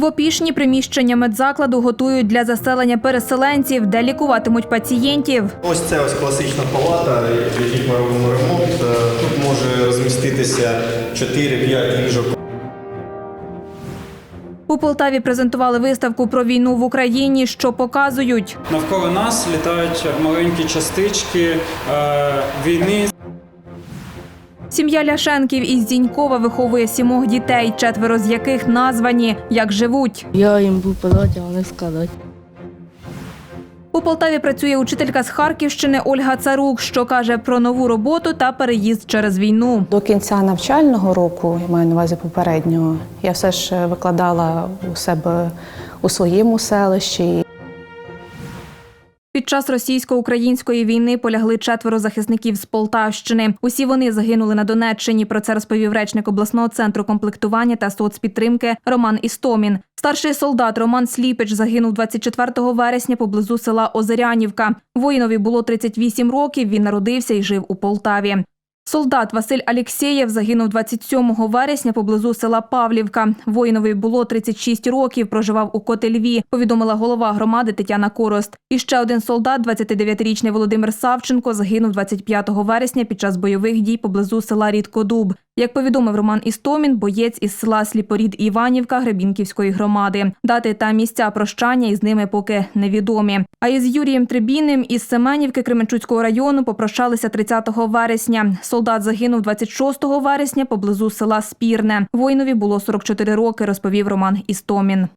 В опішні приміщення медзакладу готують для заселення переселенців, де лікуватимуть пацієнтів. Ось це ось класична палата, в якій ми робимо ремонт. Е, Тут може розміститися 4-5 ліжок. У Полтаві презентували виставку про війну в Україні, що показують. Навколо нас літають маленькі частички е, війни. Сім'я Ляшенків із Зінькова виховує сімох дітей, четверо з яких названі як живуть. Я їм буду подати, а вони сказати. У Полтаві працює учителька з Харківщини Ольга Царук, що каже про нову роботу та переїзд через війну. До кінця навчального року, я маю на увазі попереднього, я все ж викладала у себе у своєму селищі. Час російсько-української війни полягли четверо захисників з Полтавщини. Усі вони загинули на Донеччині. Про це розповів речник обласного центру комплектування та соцпідтримки Роман Істомін. Старший солдат Роман Сліпич загинув 24 вересня поблизу села Озерянівка. Воїнові було 38 років. Він народився і жив у Полтаві. Солдат Василь Алєксєєв загинув 27 вересня поблизу села Павлівка. Воїнові було 36 років, проживав у Котельві, повідомила голова громади Тетяна Корост. І ще один солдат, 29-річний Володимир Савченко, загинув 25 вересня під час бойових дій поблизу села Рідкодуб. Як повідомив Роман Істомін, боєць із села Сліпорід Іванівка Гребінківської громади. Дати та місця прощання із ними поки невідомі. А із Юрієм Трибінним із Семенівки Кременчуцького району попрощалися 30 вересня. Солдат загинув 26 вересня поблизу села Спірне. Воїнові було 44 роки, розповів Роман Істомін.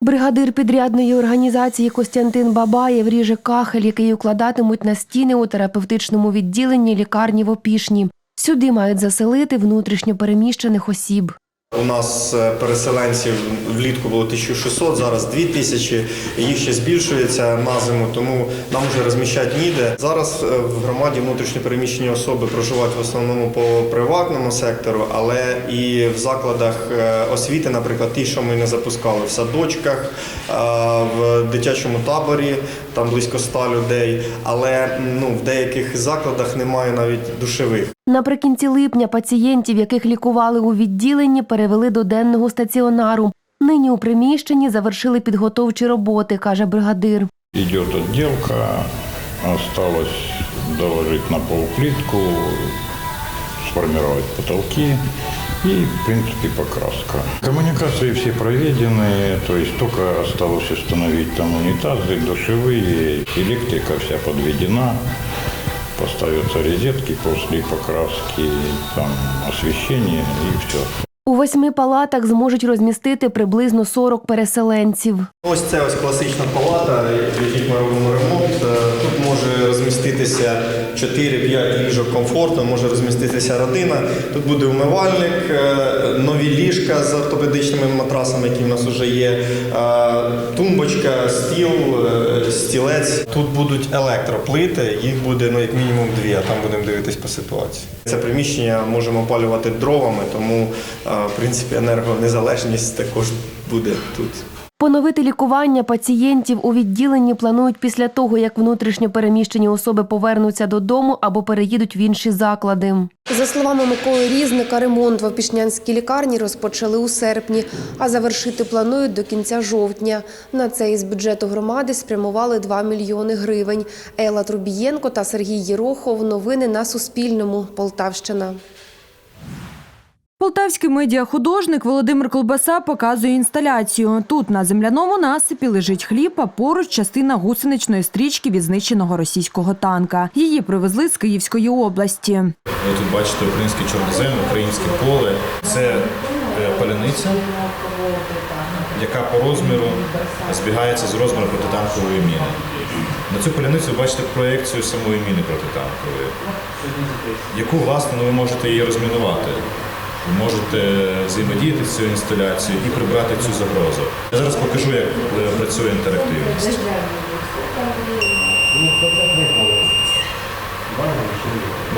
Бригадир підрядної організації Костянтин Бабаєв ріже кахель, який укладатимуть на стіни у терапевтичному відділенні лікарні в Опішні. Сюди мають заселити внутрішньо переміщених осіб. У нас е, переселенців влітку було 1600, зараз 2000. Їх ще збільшується на зиму, тому нам вже розміщати ніде. Зараз е, в громаді внутрішньо переміщені особи проживають в основному по приватному сектору, але і в закладах е, освіти, наприклад, ті, що ми не запускали в садочках, в дитячому таборі, там близько 100 людей. Але ну, в деяких закладах немає навіть душевих. Наприкінці липня пацієнтів, яких лікували у відділенні, перевели до денного стаціонару. Нині у приміщенні завершили підготовчі роботи, каже бригадир. Идет отделка, осталось доложить на пол плитку, сформировать потолки и, в принципе, покраска. Коммуникации все проведены, то есть только осталось установить там унитазы, душевые, электрика вся подведена, поставятся розетки после покраски, там освещение и все. У восьми палатах зможуть розмістити приблизно 40 переселенців. Ось це ось класична палата, в якій ми робимо ремонт. Е, Тут може розміститися 4-5 ліжок комфортно, може розміститися родина. Тут буде умивальник, е, нові ліжка з ортопедичними матрасами, які в нас вже є, е, тумбочка, стіл, стілець. Тут будуть електроплити, їх буде ну, як мінімум дві, а там будемо дивитись по ситуації. Це приміщення можемо опалювати дровами, тому в принципі енергонезалежність також буде тут. Поновити лікування пацієнтів у відділенні планують після того, як внутрішньо переміщені особи повернуться додому або переїдуть в інші заклади. За словами Миколи Різника, ремонт в Опішнянській лікарні розпочали у серпні, а завершити планують до кінця жовтня. На це із бюджету громади спрямували 2 мільйони гривень. Ела Трубієнко та Сергій Єрохов. Новини на Суспільному. Полтавщина. Полтавський медіахудожник Володимир Колбаса показує інсталяцію. Тут на земляному насипі лежить хліб, а поруч частина гусеничної стрічки від знищеного російського танка. Її привезли з Київської області. Ви тут бачите український чорнозем, українське поле. Це е, паляниця, яка по розміру збігається з розміром протитанкової міни. На цю паляницю ви бачите проєкцію самої міни протитанкової, яку, власне, ви можете її розмінувати. Ви можете взаємодіяти з цією інсталяцією і прибрати цю загрозу. Я зараз покажу, як е, працює інтерактивність.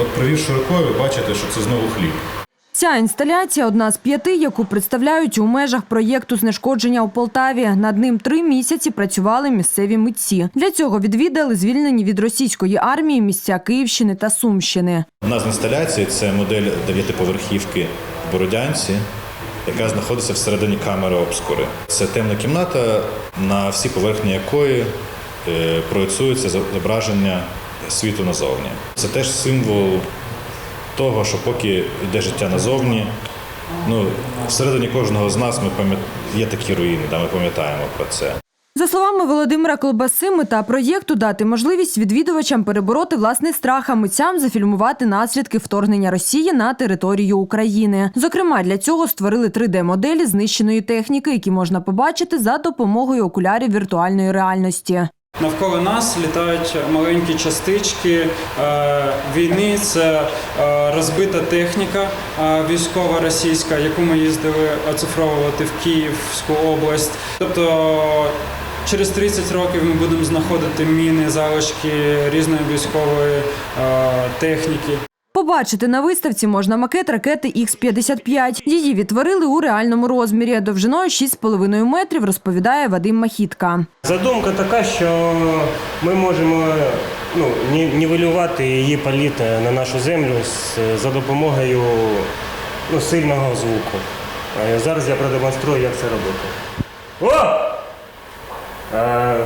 От провівши рукою, ви бачите, що це знову хліб. Ця інсталяція одна з п'яти, яку представляють у межах проєкту знешкодження у Полтаві. Над ним три місяці працювали місцеві митці. Для цього відвідали звільнені від російської армії місця Київщини та Сумщини. Одна з інсталяцій це модель дев'ятиповерхівки Бородянці, яка знаходиться всередині камери обскури. Це темна кімната, на всі поверхні якої е, проєцюється зображення світу назовні. Це теж символ того, що поки йде життя назовні, ну, всередині кожного з нас ми є такі руїни, да, ми пам'ятаємо про це. За словами Володимира Колбаси, мета проєкту дати можливість відвідувачам перебороти власний страх, а митцям зафільмувати наслідки вторгнення Росії на територію України. Зокрема, для цього створили 3D-моделі знищеної техніки, які можна побачити за допомогою окулярів віртуальної реальності. Навколо нас літають маленькі частички е, війни. Це е, розбита техніка е, військова російська, яку ми їздили оцифровувати в Київську область. Тобто через 30 років ми будемо знаходити міни, залишки різної військової е, техніки. Побачити на виставці можна макет ракети Х-55. Її відтворили у реальному розмірі. Довжиною 6,5 метрів, розповідає Вадим Махітка. Задумка така, що ми можемо ну, нівелювати її політ на нашу землю за допомогою ну, сильного звуку. Е, Зараз я продемонструю, як це робити. О! Е,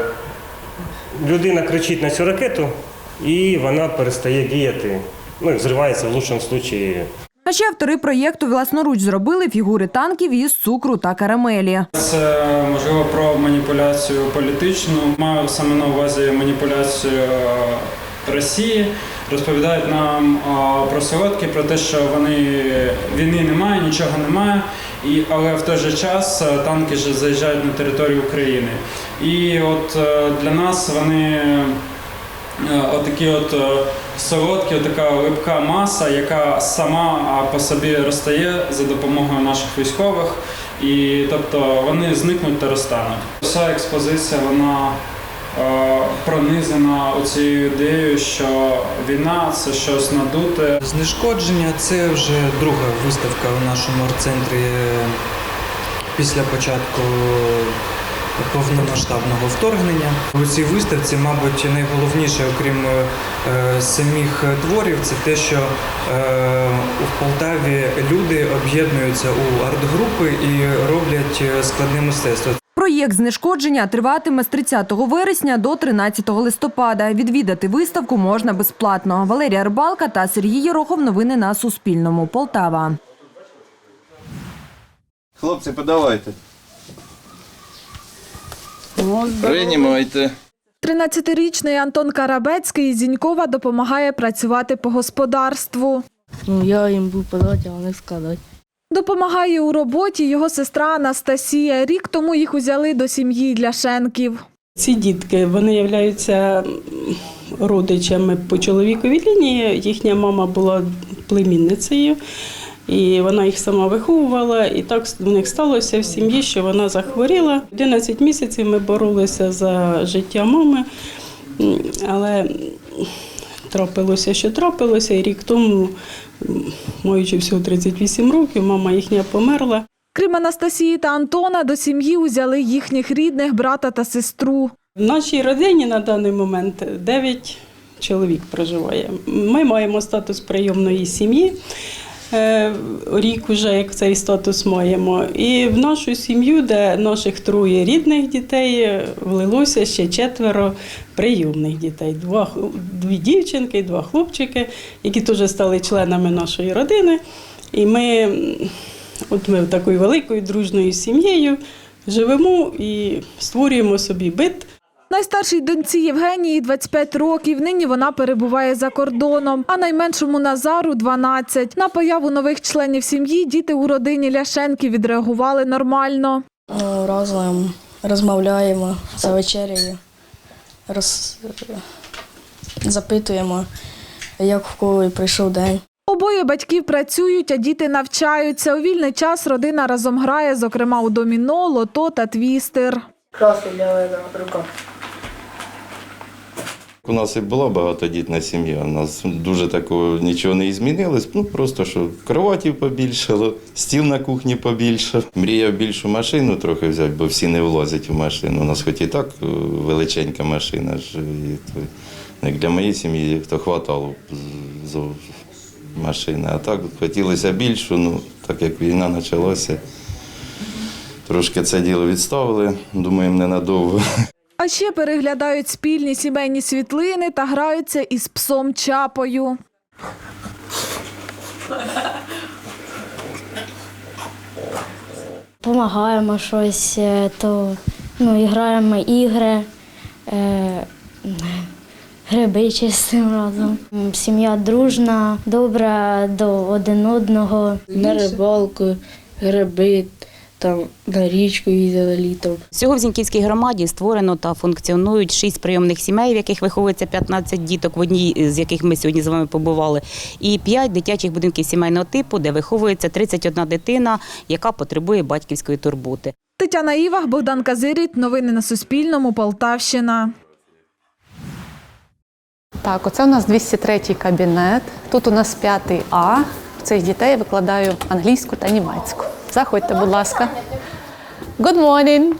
Людина кричить на цю ракету, і вона перестає діяти. Ну, і взривається в лучшому випадку А ще автори проєкту власноруч зробили фігури танків із цукру та карамелі. Це можливо про маніпуляцію політичну. Маю саме на увазі маніпуляцію е, Росії. Розповідають нам про солодкі, про те, що вони війни немає, нічого немає. І, але в той же час танки ж заїжджають на територію України. І от е, для нас вони е, отакі от е, солодкі, така липка маса, яка сама по собі розтає за допомогою наших військових. І тобто вони зникнуть та розтануть. Вся експозиція вона пронизана цією ідеєю, що війна це щось надуте, Знешкодження це вже друга виставка в нашому арт-центрі е, після початку повномасштабного вторгнення. У цій виставці, мабуть, найголовніше, окрім е, самих творів, це те, що е, у Полтаві люди об'єднуються у арт-групи і роблять е, складне мистецтво. Проєкт знешкодження триватиме з 30 вересня до 13 листопада. Відвідати виставку можна безплатно. Валерія Рибалка та Сергій Єрохов. Новини на Суспільному. Полтава. Хлопці, подавайте. Приймайте. 13-річний Антон Карабецький з Зінькова допомагає працювати по господарству. Ну, я їм був подати, а вони сказати. Допомагає у роботі його сестра Анастасія. Рік тому їх узяли до сім'ї Ляшенків. Ці дітки вони являються родичами по чоловіковій лінії. Їхня мама була племінницею, і вона їх сама виховувала. І так в них сталося в сім'ї, що вона захворіла. 11 місяців ми боролися за життя мами, але трапилося, що трапилося, і рік тому, маючи всього 38 років, мама їхня померла. Крім Анастасії та Антона, до сім'ї узяли їхніх рідних брата та сестру. В нашій родині на даний момент 9 чоловік проживає. Ми маємо статус прийомної сім'ї. Е, Рік уже як цей статус маємо. І в нашу сім'ю, де наших троє рідних дітей, е, влилося ще четверо прийомних дітей. Два, дві дівчинки, два хлопчики, які теж стали членами нашої родини. І ми, от ми такою великою дружною сім'єю живемо і створюємо собі бит. Найстаршій доньці Євгенії 25 років. Нині вона перебуває за кордоном, а найменшому Назару 12. На появу нових членів сім'ї діти у родині Ляшенків відреагували нормально. Ну, разом розмовляємо за вечерею, роз... запитуємо, як в кого прийшов день. Обоє батьків працюють, а діти навчаються. У вільний час родина разом грає, зокрема у доміно, лото та твістер. Краски для рука. У нас і була багатодітна сім'я. У нас дуже такого нічого не змінилось. Ну просто що кроватів побільшало, стіл на кухні побільшав. Мріяв більшу машину трохи взяти, бо всі не влазять в машину. У нас хоч і так е, величенька машина ж. І, як для моєї сім'ї, то хватало машини. А так хотілося більшу, ну, так як війна почалася, трошки це діло відставили, думаємо, ненадовго. А ще переглядають спільні сімейні світлини та граються із псом чапою. Помагаємо щось, е, то ну, і граємо ігри, е, гриби чистим разом. Сім'я дружна, добра до один одного. На рибалку, гриби, там на річку їздили літом. Всього в Зіньківській громаді створено та функціонують шість прийомних сімей, в яких виховується 15 діток, в одній з яких ми сьогодні з вами побували, і п'ять дитячих будинків сімейного типу, де виховується 31 дитина, яка потребує батьківської турботи. Тетяна Івах, Богдан Казиріт. Новини на Суспільному. Полтавщина. Так, оце у нас 203 кабінет. Тут у нас 5 А. В цих дітей викладаю англійську та німецьку. Заходьте, будь ласка. Good morning.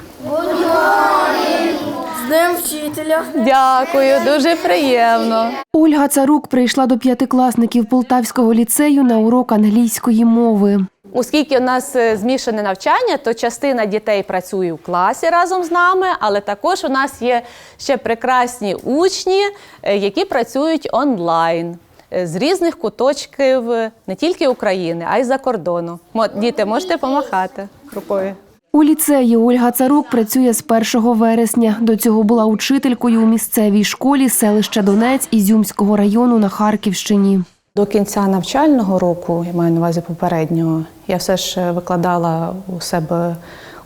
З Днем вчителя! Дякую, дуже приємно. Ольга Царук прийшла до п'ятикласників Полтавського ліцею на урок англійської мови. Оскільки у нас е, змішане навчання, то частина дітей працює в класі разом з нами, але також у нас є ще прекрасні учні, е, які працюють онлайн з різних куточків е, не тільки України, а й за кордону. Діти, можете помахати рукою. У ліцеї Ольга Царук працює з 1 вересня. До цього була учителькою у місцевій школі селища Донець Ізюмського району на Харківщині. До кінця навчального року, я маю на увазі попереднього, я все ж е, викладала у себе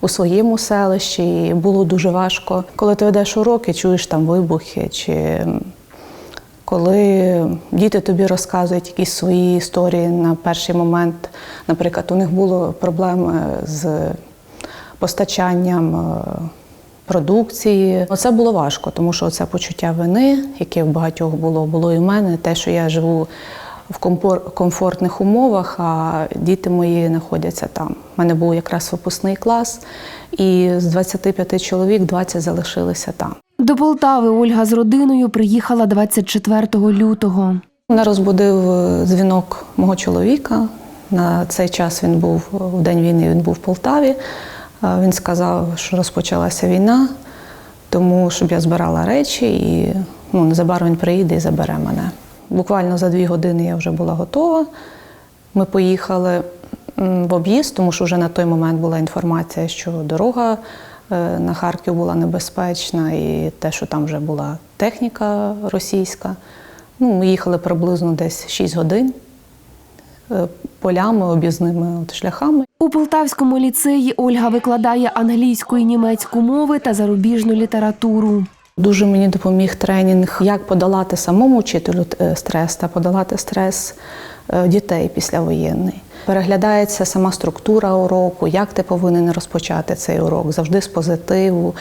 у своєму селищі. І було дуже важко. Коли ти ведеш уроки, чуєш там вибухи, чи коли діти тобі розказують якісь свої історії на перший момент. Наприклад, у них було проблеми з постачанням. е, Продукції це було важко, тому що це почуття вини, яке в багатьох було, було і в мене. Те, що я живу в комфортних умовах, а діти мої знаходяться там. У мене був якраз випускний клас, і з 25 чоловік 20 залишилися там. До Полтави Ольга з родиною приїхала 24 лютого. Мене розбудив е, дзвінок мого чоловіка. На цей час він був в день війни, він був в Полтаві. Е, Він сказав, що розпочалася війна, тому щоб я збирала речі і ну, незабаром він приїде і забере мене. Буквально за дві години я вже була готова. Ми поїхали в об'їзд, тому що вже на той момент була інформація, що дорога на Харків була небезпечна, і те, що там вже була техніка російська. Ну, ми їхали приблизно десь 6 годин е, полями, об'їзними от шляхами. У Полтавському ліцеї Ольга викладає англійську і німецьку мови та зарубіжну літературу. Дуже мені допоміг тренінг, як подолати самому вчителю е, стрес та подолати стрес е, дітей післявоєнний. Переглядається сама структура уроку, як ти повинен розпочати цей урок, завжди з позитиву,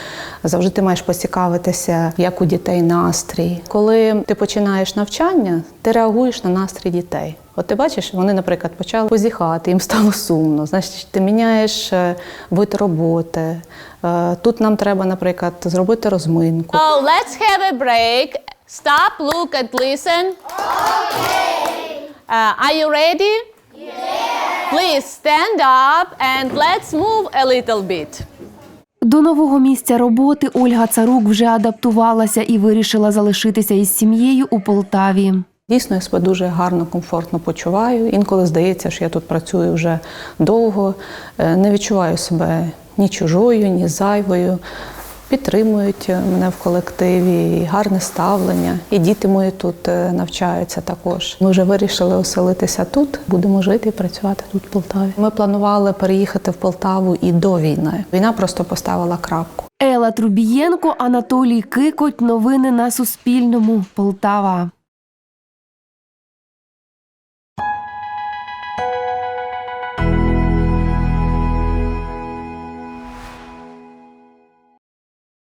завжди ти маєш поцікавитися, як у дітей настрій. Коли ти починаєш навчання, ти реагуєш на настрій дітей. От ти бачиш, вони, наприклад, почали позіхати, їм стало сумно. Значить, ти міняєш е, вид роботи. Е, Тут нам треба, наприклад, зробити розминку. Oh, let's have a break. Stop, look and listen. Okay. Uh, are you ready? Please stand up and let's move a little bit. До нового місця роботи Ольга Царук вже адаптувалася і вирішила залишитися із сім'єю у Полтаві. Дійсно, я себе дуже гарно, комфортно почуваю. Інколи здається, що я тут працюю вже довго, Е, не відчуваю себе ні чужою, ні зайвою. Підтримують мене в колективі, і гарне ставлення. І діти мої тут е, навчаються також. Ми вже вирішили оселитися тут, будемо жити і працювати тут в Полтаві. Ми планували переїхати в Полтаву і до війни. Війна просто поставила крапку. Ела Трубієнко, Анатолій Кикоть. Новини на Суспільному. Полтава.